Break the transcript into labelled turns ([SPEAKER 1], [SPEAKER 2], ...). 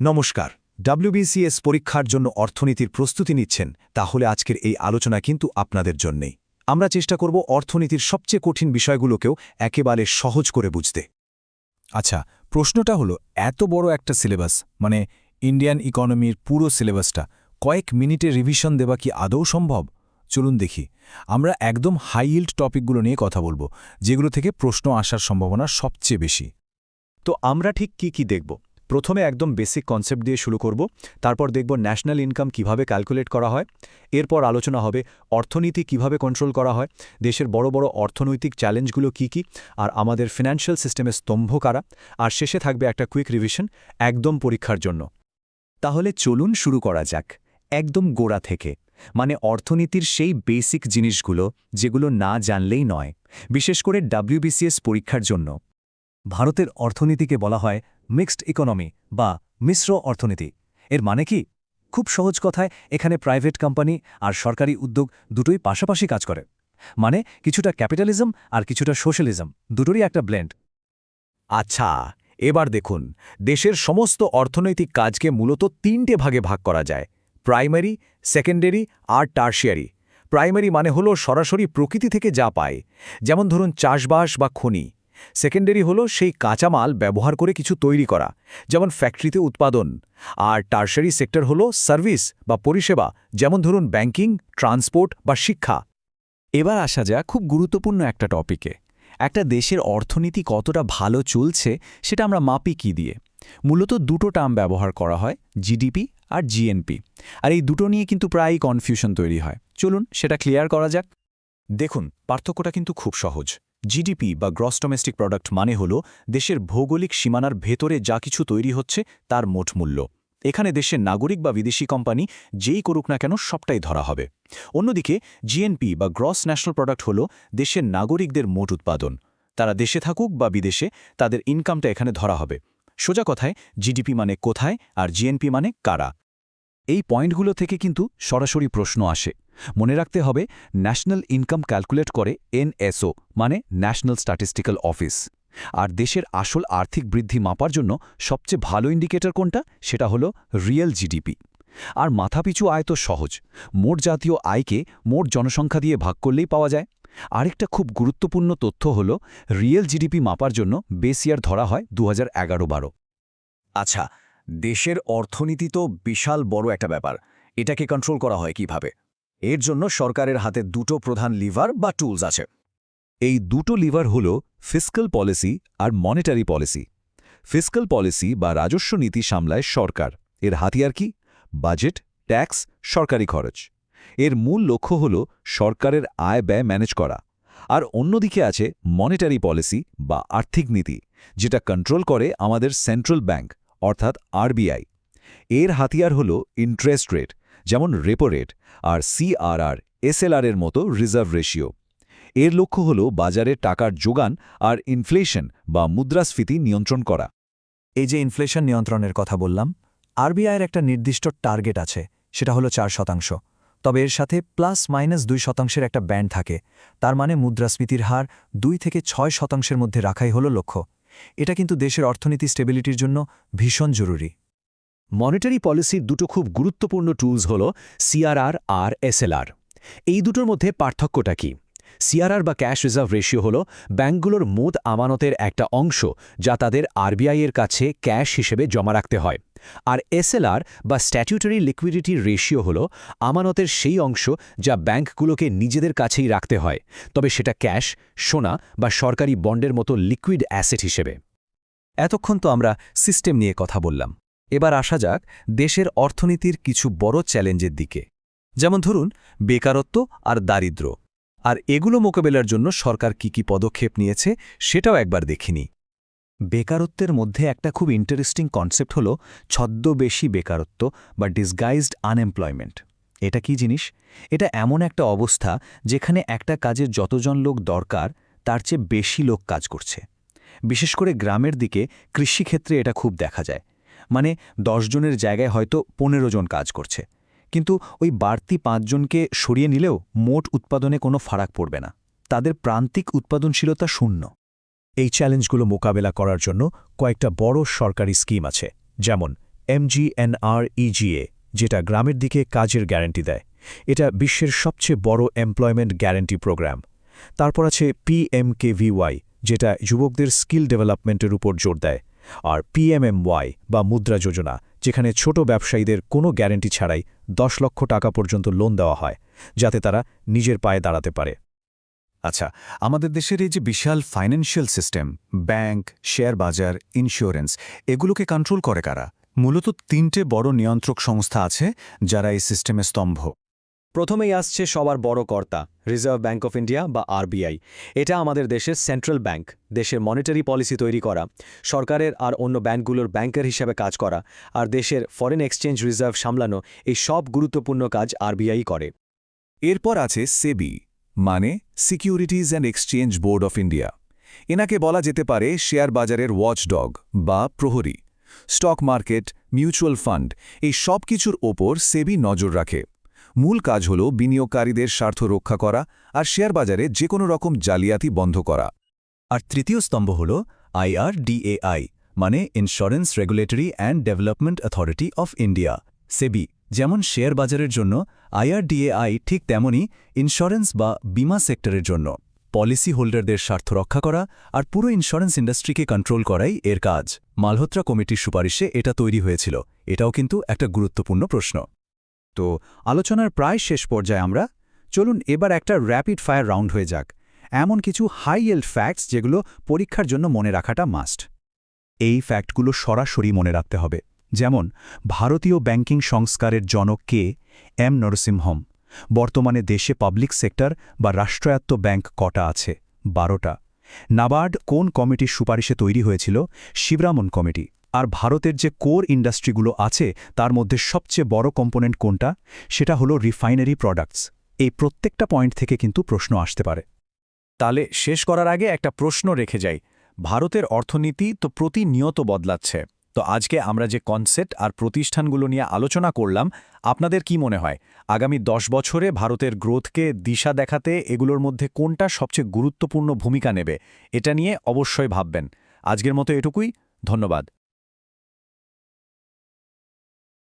[SPEAKER 1] নমস্কার। ডাব্লিউবিসিএস পরীক্ষার জন্য অর্থনীতির প্রস্তুতি নিচ্ছেন, তাহলে আজকের এই আলোচনা কিন্তু আপনাদের জন্যেই। আমরা চেষ্টা করব অর্থনীতির সবচেয়ে কঠিন বিষয়গুলোকেও একেবারে সহজ করে বুঝতে।
[SPEAKER 2] আচ্ছা প্রশ্নটা হলো, এত বড় একটা সিলেবাস মানে ইন্ডিয়ান ইকোনমির পুরো সিলেবাসটা, কয়েক মিনিটে রিভিশন দেওয়া কি আদৌ সম্ভব? চলুন দেখি। আমরা একদম হাই ইল্ড টপিকগুলো নিয়ে কথা বলব, যেগুলো থেকে প্রশ্ন আসার সম্ভাবনা সবচেয়ে বেশি।
[SPEAKER 1] তো আমরা ঠিক কি কি দেখব? প্রথমে একদম বেসিক কনসেপ্ট দিয়ে শুরু করব, তারপর দেখব ন্যাশনাল ইনকাম কীভাবে ক্যালকুলেট করা হয়, এরপর আলোচনা হবে অর্থনীতি কীভাবে কন্ট্রোল করা হয়, দেশের বড় বড় অর্থনৈতিক চ্যালেঞ্জগুলো কি কি, আর আমাদের ফিনান্সিয়াল সিস্টেমের স্তম্ভ কারা, আর শেষে থাকবে একটা কুইক রিভিশন একদম পরীক্ষার জন্য। তাহলে চলুন শুরু করা যাক, একদম গোড়া থেকে। মানে অর্থনীতির সেই বেসিক জিনিসগুলো, যেগুলো না জানলেই নয়। বিশেষ করে ডাব্লিউবিসিএস পরীক্ষার জন্য। ভারতের অর্থনীতিকে বলা হয় মিক্সড ইকোনমি বা মিশ্র অর্থনীতি। এর মানে কি? খুব সহজ কথায়, এখানে প্রাইভেট কোম্পানি আর সরকারি উদ্যোগ দুটোই পাশাপাশি কাজ করে। মানে কিছুটা ক্যাপিটালিজম আর কিছুটা সোশ্যালিজম, দুটোরই একটা ব্লেন্ড।
[SPEAKER 2] আচ্ছা এবার দেখুন, দেশের সমস্ত অর্থনৈতিক কাজকে মূলত তিনটে ভাগে ভাগ করা যায়, প্রাইমারি, সেকেন্ডারি আর টার্শিয়ারি প্রাইমারি মানে হলো সরাসরি প্রকৃতি থেকে যা পায়। যেমন ধরুন চাষবাস বা খনি। সেকেন্ডারি হলো সেই কাঁচামাল ব্যবহার করে কিছু তৈরি করা, যেমন ফ্যাক্টরিতে উৎপাদন। আর টার্সারি সেক্টর হলো সার্ভিস বা পরিষেবা, যেমন ধরুন ব্যাংকিং, ট্রান্সপোর্ট বা শিক্ষা।
[SPEAKER 3] এবার আসা যাক খুব গুরুত্বপূর্ণ একটা টপিকে। একটা দেশের অর্থনীতি কতটা ভালো চলছে সেটা আমরা মাপি কি দিয়ে? মূলত দুটো টার্ম ব্যবহার করা হয়, জিডিপি আর জিএনপি। আর এই দুটো নিয়ে কিন্তু প্রায়ই কনফিউশন তৈরি হয়। চলুন সেটা ক্লিয়ার করা যাক।
[SPEAKER 1] দেখুন, পার্থক্যটা কিন্তু খুব সহজ। জিডিপি বা গ্রস ডোমেস্টিক প্রোডাক্ট মানে হল দেশের ভৌগোলিক সীমানার ভেতরে যা কিছু তৈরি হচ্ছে তার মোট মূল্য। এখানে দেশের নাগরিক বা বিদেশি কোম্পানি যেই করুক না কেন সবটাই ধরা হবে। অন্যদিকে, জিএনপি বা গ্রস ন্যাশনাল প্রোডাক্ট হল দেশের নাগরিকদের মোট উৎপাদন। তারা দেশে থাকুক বা বিদেশে, তাদের ইনকামটা এখানে ধরা হবে। সোজা কথায়, জিডিপি মানে কোথায় আর জিএনপি মানে কারা? এই পয়েন্টগুলো থেকে কিন্তু সরাসরি প্রশ্ন আসে। মনে রাখতে হবে, ন্যাশনাল ইনকাম ক্যালকুলেট করে এনএসও মানে ন্যাশনাল স্ট্যাটিস্টিক্যাল অফিস। আর দেশের আসল আর্থিক বৃদ্ধি মাপার জন্য সবচেয়ে ভালো ইন্ডিকেটর কোনটা? সেটা হলো রিয়েল জিডিপি। আর মাথাপিছু আয় তো সহজ, মোট জাতীয় আয়কে মোট জনসংখ্যা দিয়ে ভাগ করলেই পাওয়া যায়। আরেকটা খুব গুরুত্বপূর্ণ তথ্য হল, রিয়েল জিডিপি মাপার জন্য বেস ইয়ার ধরা হয় দু হাজার বারো। আচ্ছা দেশের অর্থনীতি তো বিশাল বড় একটা ব্যাপার। এটাকে কন্ট্রোল করা হয় কীভাবে? এর জন্য সরকারের হাতে দুটো প্রধান লিভার বা টুলস আছে।
[SPEAKER 2] এই দুটো লিভার হল ফিসকাল পলিসি আর মনিটারি পলিসি। ফিসকাল পলিসি বা রাজস্ব নীতি সামলায় সরকার। এর হাতিয়ার কি? বাজেট, ট্যাক্স, সরকারি খরচ। এর মূল লক্ষ্য হল সরকারের আয় ব্যয় ম্যানেজ করা। আর অন্যদিকে আছে মনিটারি পলিসি বা আর্থিক নীতি, যেটা কন্ট্রোল করে আমাদের সেন্ট্রাল ব্যাংক, অর্থাৎ আরবিআই এর হাতিয়ার হল ইন্টারেস্ট রেট। যেমন রেপো রেট আর সিআরআর এসএলআর এর মতো রিজার্ভ রেশিও এর লক্ষ্য হল বাজারে টাকার যোগান আর ইনফ্লেশন বা মুদ্রাস্ফীতি নিয়ন্ত্রণ করা।
[SPEAKER 1] এই যে ইনফ্লেশন নিয়ন্ত্রণের কথা বললাম আরবিআইয়ের একটা নির্দিষ্ট টার্গেট আছে, সেটা হলো চার শতাংশ। তবে এর সাথে প্লাস মাইনাস দুই শতাংশের একটা ব্যান্ড থাকে। তার মানে মুদ্রাস্ফীতির হার দুই থেকে ছয় শতাংশের মধ্যে রাখাই হলো লক্ষ্য। এটা কিন্তু দেশের অর্থনীতি স্টেবিলিটির জন্য ভীষণ জরুরি।
[SPEAKER 4] মনিটারি পলিসির দুটো খুব গুরুত্বপূর্ণ টুলস হল সিআরআর আর এসএলআর। এই দুটোর মধ্যে পার্থক্যটা কি? সিআরআর বা ক্যাশ রিজার্ভ রেশিও হল ব্যাংকগুলোর মোট আমানতের একটা অংশ যা তাদের আরবিআইয়ের কাছে ক্যাশ হিসেবে জমা রাখতে হয়। আর এসএলআর বা স্ট্যাটিউটারি লিকুইডিটি রেশিও হল আমানতের সেই অংশ যা ব্যাংকগুলোকে নিজেদের কাছেই রাখতে হয়, তবে সেটা ক্যাশ, সোনা বা সরকারি বন্ডের মতো লিকুইড অ্যাসেট হিসেবে।
[SPEAKER 1] এতক্ষণ তো আমরা সিস্টেম নিয়ে কথা বললাম। এবার আসা যাক দেশের অর্থনীতির কিছু বড় চ্যালেঞ্জের দিকে। যেমন ধরুন, বেকারত্ব আর দারিদ্র আর এগুলো মোকাবেলার জন্য সরকার কি কি পদক্ষেপ নিয়েছে সেটাও একবার দেখিনি। বেকারত্বের মধ্যে একটা খুব ইন্টারেস্টিং কনসেপ্ট হল ছদ্মবেশী বেকারত্ব বা ডিসগাইজড আনএমপ্লয়মেন্ট এটা কি জিনিস? এটা এমন একটা অবস্থা যেখানে একটা কাজের যতজন লোক দরকার, তার চেয়ে বেশি লোক কাজ করছে। বিশেষ করে গ্রামের দিকে কৃষিক্ষেত্রে এটা খুব দেখা যায়। মানে জনের জায়গায় হয়তো পনেরো জন কাজ করছে। কিন্তু ওই বাড়তি পাঁচজনকে সরিয়ে নিলেও মোট উৎপাদনে কোনো ফারাক পড়বে না। তাদের প্রান্তিক উৎপাদনশীলতা শূন্য। এই চ্যালেঞ্জগুলো মোকাবেলা করার জন্য কয়েকটা বড় সরকারি স্কিম আছে, যেমন
[SPEAKER 4] এমজিএনআরইজিএ যেটা গ্রামের দিকে কাজের গ্যারান্টি দেয়। এটা বিশ্বের সবচেয়ে বড় এমপ্লয়মেন্ট গ্যারান্টি প্রোগ্রাম। তারপর আছে পিএমকেভিওয়াই যেটা যুবকদের স্কিল ডেভেলপমেন্টের উপর জোর দেয়। আর পিএমএমওয়াই বা মুদ্রা যোজনা, যেখানে ছোট ব্যবসায়ীদের কোনো গ্যারান্টি ছাড়াই দশ লক্ষ টাকা পর্যন্ত লোন দেওয়া হয়, যাতে তারা নিজের পায়ে দাঁড়াতে পারে।
[SPEAKER 1] আচ্ছা আমাদের দেশের এই যে বিশাল ফাইন্যান্সিয়াল সিস্টেম ব্যাংক শেয়ার বাজার ইন্স্যুরেন্স এগুলোকে কন্ট্রোল করে কারা? মূলত তিনটে বড় নিয়ন্ত্রক সংস্থা আছে, যারা এই সিস্টেমে স্তম্ভ।
[SPEAKER 4] প্রথমেই আসছে সবার বড় কর্তা রিজার্ভ ব্যাঙ্ক অফ ইন্ডিয়া বা আরবিআই এটা আমাদের দেশের সেন্ট্রাল ব্যাংক দেশের মনিটারি পলিসি তৈরি করা, সরকারের আর অন্য ব্যাংকগুলোর ব্যাংকার হিসাবে কাজ করা, আর দেশের ফরেন এক্সচেঞ্জ রিজার্ভ সামলানো এই সব গুরুত্বপূর্ণ কাজ আরবিআই করে।
[SPEAKER 2] এরপর আছে সেবি মানে securities and exchange board of India এনাকে বলা যেতে পারে শেয়ার বাজারের ওয়াচডগ বা প্রহরী। স্টক মার্কেট মিউচুয়াল ফান্ড এই সব কিছুর ওপর সেবি নজর রাখে। মূল কাজ হল বিনিয়োগকারীদের স্বার্থ রক্ষা করা আর শেয়ার বাজারে যে কোনো রকম জালিয়াতি বন্ধ করা।
[SPEAKER 3] আর তৃতীয় স্তম্ভ হল আইআরডিএআই মানে insurance regulatory and development authority of India SEBI, যেমন শেয়ার বাজারের জন্য আইআরডিএআই ঠিক তেমনই ইন্স্যুরেন্স বা বিমা সেক্টরের জন্য। পলিসি হোল্ডারদের স্বার্থ রক্ষা করা আর পুরো ইন্স্যুরেন্স ইন্ডাস্ট্রিকে কন্ট্রোল করাই এর কাজ। মালহোত্রা কমিটির সুপারিশে এটা তৈরি হয়েছিল। এটাও কিন্তু একটা গুরুত্বপূর্ণ প্রশ্ন।
[SPEAKER 1] তো আলোচনার প্রায় শেষ পর্যায়ে আমরা চলুন এবার একটা র্যাপিড ফায়ার রাউন্ড হয়ে যাক। এমন কিছু হাই এল্ড ফ্যাক্টস যেগুলো পরীক্ষার জন্য মনে রাখাটা মাস্ট এই ফ্যাক্টগুলো সরাসরি মনে রাখতে হবে। যেমন, ভারতীয় ব্যাংকিং সংস্কারের জনক কে এম নরসিংহম? বর্তমানে দেশে পাবলিক সেক্টর বা রাষ্ট্রায়ত্ত ব্যাংক কটা আছে? বারোটা। নাবার্ড কোন কমিটির সুপারিশে তৈরি হয়েছিল? শিবরামন কমিটি। আর ভারতের যে কোর ইন্ডাস্ট্রিগুলো আছে, তার মধ্যে সবচেয়ে বড় কম্পোনেন্ট কোনটা? সেটা হলো রিফাইনারি প্রোডাক্টস। এই প্রত্যেকটা পয়েন্ট থেকে কিন্তু প্রশ্ন আসতে পারে। তাহলে শেষ করার আগে একটা প্রশ্ন রেখে যাই। ভারতের অর্থনীতি তো প্রতিনিয়ত বদলাচ্ছে। তো আজকে আমরা যে কনসেপ্ট আর প্রতিষ্ঠানগুলো নিয়ে আলোচনা করলাম, আপনাদের কি মনে হয়? আগামী দশ বছরে ভারতের গ্রোথকে দিশা দেখাতে এগুলোর মধ্যে কোনটা সবচেয়ে গুরুত্বপূর্ণ ভূমিকা নেবে, এটা নিয়ে অবশ্যই ভাববেন। আজকের মতো এটুকুই। ধন্যবাদ।